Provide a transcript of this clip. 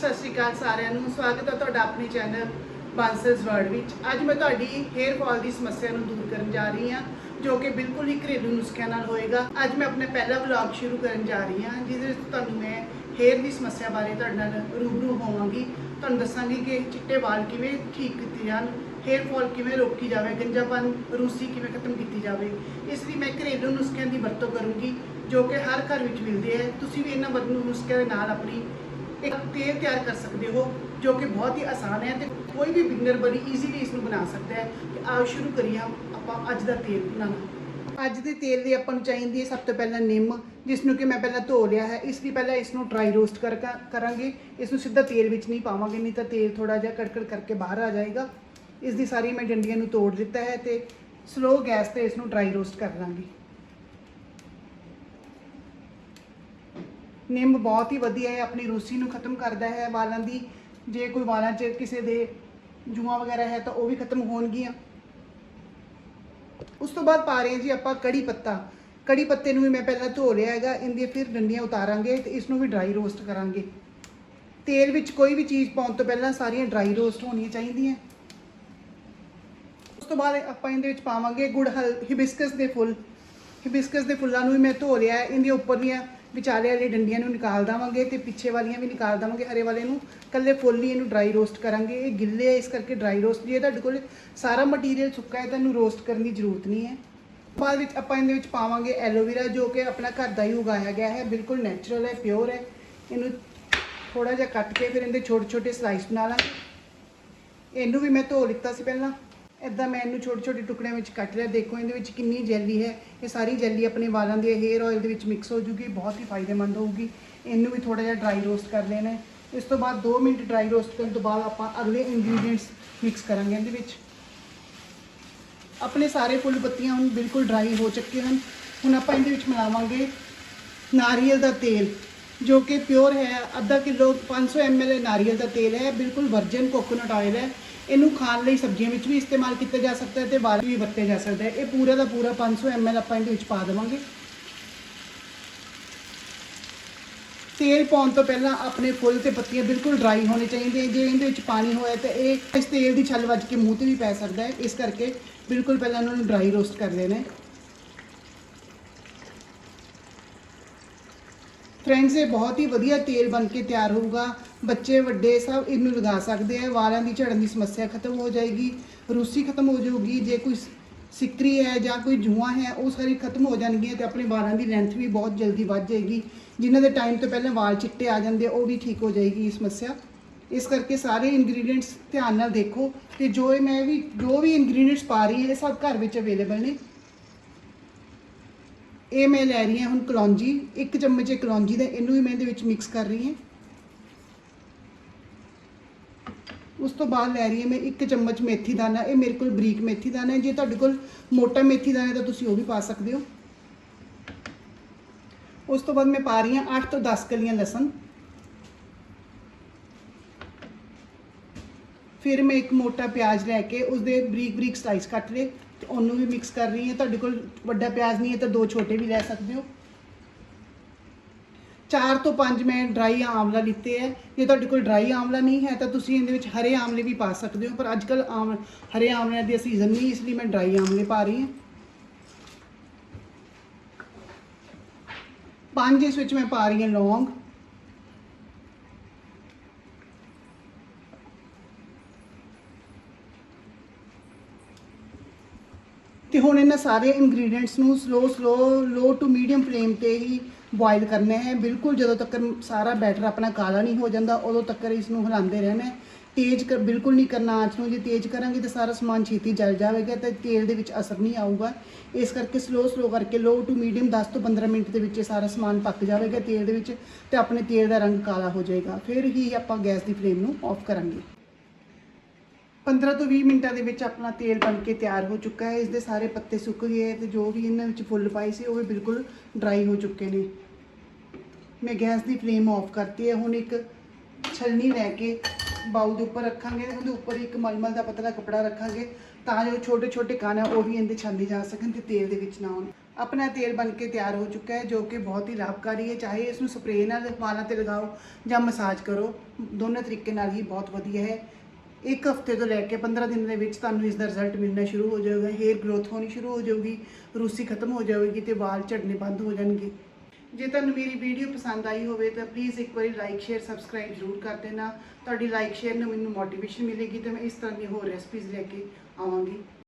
ਸਤਿ ਸ਼੍ਰੀ ਅਕਾਲ ਸਾਰਿਆਂ ਨੂੰ। ਸਵਾਗਤ ਹੈ ਤੁਹਾਡਾ ਆਪਣੇ ਚੈਨਲ ਬਾਂਸਰਸ ਵਰਡ ਵਿੱਚ। ਅੱਜ ਮੈਂ ਤੁਹਾਡੀ ਹੇਅਰ ਫਾਲ ਦੀ ਸਮੱਸਿਆ ਨੂੰ ਦੂਰ ਕਰਨ ਜਾ ਰਹੀ ਹਾਂ, ਜੋ ਕਿ ਬਿਲਕੁਲ ਹੀ ਘਰੇਲੂ ਨੁਸਖਿਆਂ ਨਾਲ ਹੋਏਗਾ। ਅੱਜ ਮੈਂ ਆਪਣਾ ਪਹਿਲਾ ਵਲੌਗ ਸ਼ੁਰੂ ਕਰਨ ਜਾ ਰਹੀ ਹਾਂ, ਜਿਹਦੇ ਵਿੱਚ ਤੁਹਾਨੂੰ ਮੈਂ ਹੇਅਰ ਦੀ ਸਮੱਸਿਆ ਬਾਰੇ ਤੁਹਾਡੇ ਨਾਲ ਰੂਬਰੂ ਹੋਵਾਂਗੀ। ਤੁਹਾਨੂੰ ਦੱਸਾਂਗੀ ਕਿ ਚਿੱਟੇ ਵਾਲ ਕਿਵੇਂ ਠੀਕ ਕੀਤੇ ਜਾਣ ਹੇਅਰ ਫਾਲ ਕਿਵੇਂ ਰੋਕੀ ਜਾਵੇ, ਗੰਜਾਪਨ, ਰੂਸੀ ਕਿਵੇਂ ਖਤਮ ਕੀਤੀ ਜਾਵੇ। ਇਸ ਲਈ ਮੈਂ ਘਰੇਲੂ ਨੁਸਖਿਆਂ ਦੀ ਵਰਤੋਂ ਕਰੂੰਗੀ, ਜੋ ਕਿ ਹਰ ਘਰ ਵਿੱਚ ਮਿਲਦੇ ਹੈ ਤੁਸੀਂ ਵੀ ਇਹਨਾਂ ਵਰਤੋਂ ਨੁਸਖਿਆਂ ਦੇ ਨਾਲ ਆਪਣੀ ਇੱਕ ਤੇਲ ਤਿਆਰ ਕਰ ਸਕਦੇ ਹੋ, ਜੋ ਕਿ ਬਹੁਤ ਹੀ ਆਸਾਨ ਹੈ ਤੇ ਕੋਈ ਵੀ ਬਿਗਨਰ ਬੜੀ ਈਜ਼ੀਲੀ ਇਸ ਨੂੰ ਬਣਾ ਸਕਦਾ ਹੈ ਤੇ ਆਓ ਸ਼ੁਰੂ ਕਰੀਏ ਆਪਾਂ ਅੱਜ ਦਾ ਤੇਲ ਬਣਾਉਣਾ। ਅੱਜ ਦੇ ਤੇਲ ਦੀ ਆਪਾਂ ਨੂੰ ਚਾਹੀਦੀ ਹੈ ਸਭ ਤੋਂ ਪਹਿਲਾਂ ਨਿੰਮ ਜਿਸ ਨੂੰ ਕਿ ਮੈਂ ਪਹਿਲਾਂ ਧੋ ਲਿਆ ਹੈ, ਇਸ ਲਈ ਪਹਿਲਾਂ ਇਸ ਨੂੰ ਡਰਾਈ ਰੋਸਟ ਕਰ ਕਰਾਂਗੇ। ਇਸ ਨੂੰ ਸਿੱਧਾ ਤੇਲ ਵਿੱਚ ਨਹੀਂ ਪਾਵਾਂਗੇ, ਨਹੀਂ ਤਾਂ ਤੇਲ ਥੋੜਾ ਜਿਹਾ ਕੜਕੜ ਕਰਕੇ ਬਾਹਰ ਆ ਜਾਏਗਾ। ਇਸ ਦੀ ਸਾਰੀ ਮੈਂ ਡੰਡੀਆਂ ਨੂੰ ਤੋੜ ਦਿੱਤਾ ਹੈ ਤੇ ਸਲੋ ਗੈਸ ਤੇ ਇਸ ਨੂੰ ਡਰਾਈ ਰੋਸਟ ਕਰ ਲਾਂਗੀ। ਨਿੰਮ ਬਹੁਤ ਹੀ ਵਧੀਆ ਹੈ, ਆਪਣੀ ਰੂਸੀ ਨੂੰ ਖਤਮ ਕਰਦਾ ਹੈ, ਵਾਲਾਂ ਦੀ, ਜੇ ਕੋਈ ਵਾਲਾਂ 'ਚ ਕਿਸੇ ਦੇ ਜੂਆਂ ਵਗੈਰਾ ਹੈ ਤਾਂ ਉਹ ਵੀ ਖਤਮ ਹੋਣਗੀਆਂ। ਉਸ ਤੋਂ ਬਾਅਦ ਪਾ ਰਹੇ ਹਾਂ ਜੀ ਆਪਾਂ ਕੜੀ ਪੱਤਾ। ਕੜੀ ਪੱਤੇ ਨੂੰ ਵੀ ਮੈਂ ਪਹਿਲਾਂ ਧੋ ਲਿਆ ਹੈਗਾ, ਇਹਦੀਆਂ ਫਿਰ ਡੰਡੀਆਂ ਉਤਾਰਾਂਗੇ ਤੇ ਇਸ ਨੂੰ ਵੀ ਡਰਾਈ ਰੋਸਟ ਕਰਾਂਗੇ। ਤੇਲ ਵਿੱਚ ਕੋਈ ਵੀ ਚੀਜ਼ ਪਾਉਣ ਤੋਂ ਪਹਿਲਾਂ ਸਾਰੀਆਂ ਡਰਾਈ ਰੋਸਟ ਹੋਣੀਆਂ ਚਾਹੀਦੀਆਂ। ਉਸ ਤੋਂ ਬਾਅਦ ਆਪਾਂ ਇਹਦੇ ਵਿੱਚ ਪਾਵਾਂਗੇ ਗੁੜ, ਹਲ ਹਿਬਿਸਕਸ ਦੇ ਫੁੱਲ। ਹਿਬਿਸਕਸ ਦੇ ਫੁੱਲਾਂ ਨੂੰ ਵੀ ਮੈਂ ਧੋ ਲਿਆ ਹੈ ਉੱਪਰ ਦੀਆਂ ਵਿਚਾਲੇ ਵਾਲੀ ਡੰਡੀਆਂ ਨੂੰ ਨਿਕਾਲ ਦੇਵਾਂਗੇ ਤੇ ਪਿੱਛੇ ਵਾਲੀਆਂ ਵੀ ਨਿਕਾਲ ਦੇਵਾਂਗੇ ਹਰੇ ਵਾਲੇ ਨੂੰ ਕੱਲੇ ਫੁੱਲ ਹੀ ਇਹਨੂੰ ਡਰਾਈ ਰੋਸਟ ਕਰਾਂਗੇ, ਇਹ ਗਿੱਲੇ ਹੈ ਇਸ ਕਰਕੇ ਡਰਾਈ ਰੋਸਟ ਜੇ ਤੁਹਾਡੇ ਕੋਲ ਸਾਰਾ ਮਟੀਰੀਅਲ ਸੁੱਕਾ ਹੈ ਤਾਂ ਇਹਨੂੰ ਰੋਸਟ ਕਰਨ ਦੀ ਜ਼ਰੂਰਤ ਨਹੀਂ ਹੈ। ਬਾਅਦ ਵਿੱਚ ਆਪਾਂ ਇਹਦੇ ਵਿੱਚ ਪਾਵਾਂਗੇ ਐਲੋਵੇਰਾ ਜੋ ਕਿ ਆਪਣਾ ਘਰ ਦਾ ਹੀ ਉਗਾਇਆ ਗਿਆ ਹੈ, ਬਿਲਕੁਲ ਨੈਚੁਰਲ ਹੈ ਪਿਓਰ ਹੈ। ਇਹਨੂੰ ਥੋੜਾ ਜਿਹਾ ਕੱਟ ਕੇ ਫਿਰ ਇਹਦੇ ਛੋਟੇ ਛੋਟੇ ਸਲਾਈਸ ਬਣਾ ਲਾਂਗੇ। ਇਹਨੂੰ ਵੀ ਮੈਂ ਧੋ ਲਿੱਤਾ ਸੀ ਪਹਿਲਾਂ। ਇਦਾਂ ਮੈਂ ਇਹਨੂੰ ਛੋਟੇ ਛੋਟੇ ਟੁਕੜਿਆਂ ਵਿੱਚ ਕੱਟ ਲਿਆ। ਦੇਖੋ, ਇਹਦੇ ਵਿੱਚ ਕਿੰਨੀ ਜੈਲੀ ਹੈ। ਇਹ ਸਾਰੀ ਜੈਲੀ ਆਪਣੇ ਵਾਲਾਂ ਦੇ ਹੇਅਰ ਆਇਲ ਦੇ ਵਿੱਚ ਮਿਕਸ ਹੋ ਜੂਗੀ, ਬਹੁਤ ਹੀ ਫਾਇਦੇਮੰਦ ਹੋਊਗੀ। ਇਹਨੂੰ ਵੀ ਥੋੜਾ ਜਿਹਾ ਡਰਾਈ ਰੋਸਟ ਕਰ ਲੈਣਾ ਇਸ ਤੋਂ ਬਾਅਦ 2 ਮਿੰਟ ਡਰਾਈ ਰੋਸਟ ਕਰਨ ਤੋਂ ਬਾਅਦ ਆਪਾਂ ਅਗਲੇ ਇੰਗਰੀਡੀਅੰਟਸ ਮਿਕਸ ਕਰਾਂਗੇ ਇਹਦੇ ਵਿੱਚ। ਆਪਣੇ ਸਾਰੇ ਫੁੱਲ ਪੱਤੀਆਂ ਹੁਣ ਬਿਲਕੁਲ ਡਰਾਈ ਹੋ ਚੁੱਕੇ ਹਨ। ਹੁਣ ਆਪਾਂ ਇਹਦੇ ਵਿੱਚ ਮਿਲਾਵਾਂਗੇ ਨਾਰੀਅਲ ਦਾ ਤੇਲ, ਜੋ ਕਿ ਪਿਓਰ ਹੈ। ਅੱਧਾ ਕਿਲੋ 500 ml ਨਾਰੀਅਲ ਦਾ ਤੇਲ ਹੈ। ਬਿਲਕੁਲ ਵਰਜਨ ਕੋਕੋਨਟ ਆਇਲ ਹੈ। ਇਹਨੂੰ ਖਾਣ ਲਈ ਸਬਜ਼ੀਆਂ ਵਿੱਚ ਵੀ ਇਸਤੇਮਾਲ ਕੀਤਾ ਜਾ ਸਕਦਾ ਹੈ ਤੇ ਵਾਲ ਵੀ ਵਰਤਿਆ ਜਾ ਸਕਦਾ ਹੈ। ਇਹ ਪੂਰਾ ਦਾ ਪੂਰਾ 500 ml ਆਪਾਂ ਇਹਦੇ ਵਿੱਚ ਪਾ ਦੇਵਾਂਗੇ। ਤੇਲ ਪਾਉਣ ਤੋਂ ਪਹਿਲਾਂ ਆਪਣੇ ਫੁੱਲ ਤੇ ਪੱਤੀਆਂ ਬਿਲਕੁਲ ਡਰਾਈ ਹੋਣੇ ਚਾਹੀਦੇ ਜੇ ਇਹਦੇ ਵਿੱਚ ਪਾਣੀ ਹੋਇਆ ਤਾਂ ਇਹ ਇਸ ਤੇਲ ਦੀ ਛੱਲ ਵੱਜ ਕੇ ਮੂੰਹ ਤੇ ਵੀ ਪੈ ਸਕਦਾ ਹੈ। ਇਸ ਕਰਕੇ ਬਿਲਕੁਲ ਪਹਿਲਾਂ ਇਹਨਾਂ ਨੂੰ ਡਰਾਈ ਰੋਸਟ ਕਰ ਲੈਣਾ ਹੈ ਫਰੈਂਡਸ ਇਹ ਬਹੁਤ ਹੀ ਵਧੀਆ ਤੇਲ ਬਣ ਕੇ ਤਿਆਰ ਹੋਊਗਾ। ਬੱਚੇ ਵੱਡੇ ਸਭ ਇਹਨੂੰ ਲਗਾ ਸਕਦੇ ਆ ਵਾਲਾਂ ਦੀ ਝੜਨ ਦੀ ਸਮੱਸਿਆ ਖਤਮ ਹੋ ਜਾਏਗੀ ਰੂਸੀ ਖਤਮ ਹੋ ਜਾਊਗੀ ਜੇ ਕੋਈ ਸਿੱਕਰੀ ਹੈ ਜਾਂ ਕੋਈ ਜੂਆਂ ਹੈ ਉਹ ਸਾਰੀ ਖਤਮ ਹੋ ਜਾਣਗੀਆਂ ਤੇ ਆਪਣੇ ਵਾਲਾਂ ਦੀ ਲੈਂਥ ਵੀ ਬਹੁਤ ਜਲਦੀ ਵੱਧ ਜਾਏਗੀ। ਜਿਨ੍ਹਾਂ ਦੇ ਟਾਈਮ ਤੋਂ ਪਹਿਲਾਂ ਵਾਲ ਚਿੱਟੇ ਆ ਜਾਂਦੇ ਆ, ਉਹ ਵੀ ਠੀਕ ਹੋ ਜਾਏਗੀ ਇਹ ਸਮੱਸਿਆ। ਇਸ ਕਰਕੇ ਸਾਰੇ ਇੰਗਰੀਡੀਅੰਟਸ ਧਿਆਨ ਨਾਲ ਦੇਖੋ ਤੇ ਜੋ ਇਹ ਮੈਂ ਵੀ ਜੋ ਵੀ ਇੰਗਰੀਡੀਅੰਟਸ ਪਾ ਰਹੀ ਹਾਂ ਇਹ ਸਭ ਘਰ ਵਿੱਚ ਅਵੇਲੇਬਲ ਨੇ। ਇਹ ਮੈਂ ਲੈ ਰਹੀ ਹਾਂ ਹੁਣ ਕਲੌਂਜੀ ਇੱਕ ਚਮਚ ਕਲੌਂਜੀ ਦਾ ਇਹਨੂੰ ਵੀ ਮੈਂ ਇਹਦੇ ਵਿੱਚ ਮਿਕਸ ਕਰ ਰਹੀ ਹਾਂ। ਉਸ ਤੋਂ ਬਾਅਦ ਲੈ ਰਹੀ ਹਾਂ ਮੈਂ ਇੱਕ ਚਮਚ ਮੇਥੀ ਦਾਣਾ ਇਹ ਮੇਰੇ ਕੋਲ ਬਰੀਕ ਮੇਥੀ ਦਾਣਾ ਹੈ। ਜੇ ਤੁਹਾਡੇ ਕੋਲ ਮੋਟਾ ਮੇਥੀ ਦਾਣਾ ਹੈ ਤਾਂ ਤੁਸੀਂ ਉਹ ਵੀ ਪਾ ਸਕਦੇ ਹੋ। ਉਸ ਤੋਂ ਬਾਅਦ ਮੈਂ ਪਾ ਰਹੀ ਹਾਂ 8 ਤੋਂ 10 ਕਲੀਆਂ ਲਸਣ। ਫਿਰ ਮੈਂ ਇੱਕ ਮੋਟਾ ਪਿਆਜ਼ ਲੈ ਕੇ ਉਸਦੇ ਬਰੀਕ ਬਰੀਕ ਸਲਾਈਸ ਕੱਟ ਲਏ ਤੇ ਉਹਨੂੰ ਵੀ ਮਿਕਸ ਕਰ ਰਹੀ ਹਾਂ। ਤੁਹਾਡੇ ਕੋਲ ਵੱਡਾ ਪਿਆਜ਼ ਨਹੀਂ ਹੈ ਤਾਂ ਦੋ ਛੋਟੇ ਵੀ ਲੈ ਸਕਦੇ ਹੋ। ਚਾਰ ਤੋਂ ਪੰਜ ਮੈਂ ਡਰਾਈ ਆਮਲਾ ਲਿੱਤੇ ਹੈ। ਜੇ ਤੁਹਾਡੇ ਕੋਲ ਡਰਾਈ ਆਮਲਾ ਨਹੀਂ ਹੈ ਤਾਂ ਤੁਸੀਂ ਇਹਦੇ ਵਿੱਚ ਹਰੇ ਆਮਲੇ ਵੀ ਪਾ ਸਕਦੇ ਹੋ, ਪਰ ਅੱਜ ਕੱਲ ਆਮ ਹਰੇ ਆਮਲਿਆਂ ਦੀ ਸੀਜ਼ਨ ਨਹੀਂ, ਇਸ ਲਈ ਮੈਂ ਡਰਾਈ ਆਮਲੇ ਪਾ ਰਹੀ ਹਾਂ। ਪੰਜ ਇਸ ਵਿੱਚ ਮੈਂ ਪਾ ਰਹੀ ਹਾਂ ਲੌਂਗ। ਤੇ ਹੁਣ ਇਹਨਾਂ ਸਾਰੇ ਇੰਗਰੀਡੀਅੰਟਸ ਨੂੰ slow slow low to medium flame ਤੇ ਹੀ ਬੋਇਲ ਕਰਨਾ ਹੈ। ਬਿਲਕੁਲ ਜਦੋਂ ਤੱਕ ਸਾਰਾ ਬੈਟਰ ਆਪਣਾ ਕਾਲਾ ਨਹੀਂ ਹੋ ਜਾਂਦਾ, ਉਦੋਂ ਤੱਕ ਇਸ ਨੂੰ ਹਿਲਾਉਂਦੇ ਰਹਿਣਾ ਹੈ। ਤੇਜ਼ ਕਰ ਬਿਲਕੁਲ ਨਹੀਂ ਕਰਨਾ, ਆਂਚ ਨੂੰ ਜੇ ਤੇਜ਼ ਕਰਾਂਗੇ ਤਾਂ ਸਾਰਾ ਸਮਾਨ ਛੇਤੀ ਜਲ ਜਾਵੇਗਾ ਤੇ ਤੇਲ ਦੇ ਵਿੱਚ ਅਸਰ ਨਹੀਂ ਆਊਗਾ। ਇਸ ਕਰਕੇ ਸਲੋ ਸਲੋ ਕਰਕੇ ਲੋ ਟੂ ਮੀਡੀਅਮ 10 ਤੋਂ 15 ਮਿੰਟ ਦੇ ਵਿੱਚ ਇਹ ਸਾਰਾ ਸਮਾਨ ਪੱਕ ਜਾਵੇਗਾ ਤੇਲ ਦੇ ਵਿੱਚ ਤੇ ਆਪਣੇ ਤੇਲ ਦਾ ਰੰਗ ਕਾਲਾ ਹੋ ਜਾਏਗਾ। ਫਿਰ ਹੀ ਆਪਾਂ ਗੈਸ ਦੀ ਫਲੇਮ ਨੂੰ ਆਫ ਕਰਾਂਗੇ। 15 ਤੋਂ 20 ਮਿੰਟਾਂ ਦੇ ਵਿੱਚ ਆਪਣਾ ਤੇਲ ਬਣ ਕੇ ਤਿਆਰ ਹੋ ਚੁੱਕਾ ਹੈ। ਇਸ ਦੇ ਸਾਰੇ ਪੱਤੇ ਸੁੱਕ ਗਏ ਤੇ ਜੋ ਵੀ ਇਹਨਾਂ ਵਿੱਚ ਫੁੱਲ ਪਾਈ ਸੀ, ਉਹ ਵੀ ਬਿਲਕੁਲ ਡਰਾਈ ਹੋ ਚੁੱਕੇ ਨੇ। ਮੈਂ ਗੈਸ ਦੀ ਫਲੇਮ ਆਫ ਕਰਤੀ ਹੈ। ਹੁਣ ਇੱਕ ਛਲਨੀ ਲੈ ਕੇ ਬਾਉਲ ਦੇ ਉੱਪਰ ਰੱਖਾਂਗੇ ਉਹਦੇ ਉੱਪਰ ਇੱਕ ਮਲਮਲ ਦਾ ਪਤਲਾ ਕੱਪੜਾ ਰੱਖਾਂਗੇ ਤਾਂ ਜੋ ਛੋਟੇ ਛੋਟੇ ਕਣ ਆ ਉਹ ਵੀ ਇਹਦੇ ਛਾਂਦੇ ਜਾ ਸਕਣ ਤੇ ਤੇਲ ਦੇ ਵਿੱਚ ਨਾ ਆਉਣ। ਆਪਣਾ ਤੇਲ ਬਣ ਕੇ ਤਿਆਰ ਹੋ ਚੁੱਕਾ ਹੈ, ਜੋ ਕਿ ਬਹੁਤ ਹੀ ਲਾਭਕਾਰੀ ਹੈ। ਚਾਹੇ ਇਸ ਨੂੰ ਸਪਰੇਅ ਨਾਲ ਵਾਲਾਂ ਤੇ ਲਗਾਓ ਜਾਂ ਮਸਾਜ ਕਰੋ, ਦੋਨੋਂ ਤਰੀਕੇ ਨਾਲ ਹੀ ਬਹੁਤ ਵਧੀਆ ਹੈ। ਇੱਕ ਹਫ਼ਤੇ ਤੋਂ ਲੈ ਕੇ 15 ਦਿਨ ਦੇ ਵਿੱਚ ਤੁਹਾਨੂੰ ਇਸ ਦਾ ਰਿਜ਼ਲਟ ਮਿਲਣਾ ਸ਼ੁਰੂ ਹੋ ਜਾਏਗਾ ਹੇਅਰ ਗਰੋਥ ਹੋਣੀ ਸ਼ੁਰੂ ਹੋ ਜਾਊਗੀ, ਰੂਸੀ ਖਤਮ ਹੋ ਜਾਵੇਗੀ ਤੇ ਵਾਲ ਝੜਨੇ ਬੰਦ ਹੋ ਜਾਣਗੇ। ਜੇ ਤੁਹਾਨੂੰ ਮੇਰੀ ਵੀਡੀਓ ਪਸੰਦ ਆਈ ਹੋਵੇ ਤਾਂ ਪਲੀਜ਼ ਇੱਕ ਵਾਰੀ ਲਾਈਕ ਸ਼ੇਅਰ ਸਬਸਕ੍ਰਾਈਬ ਜ਼ਰੂਰ ਕਰ ਦੇਣਾ। ਤੁਹਾਡੀ ਲਾਈਕ ਸ਼ੇਅਰ ਨਾਲ ਮੈਨੂੰ ਮੋਟੀਵੇਸ਼ਨ ਮਿਲੇਗੀ ਤੇ ਮੈਂ ਇਸ ਤਰ੍ਹਾਂ ਦੀਆਂ ਹੋਰ ਰੈਸਪੀਜ਼ ਲੈ ਕੇ ਆਵਾਂਗੀ।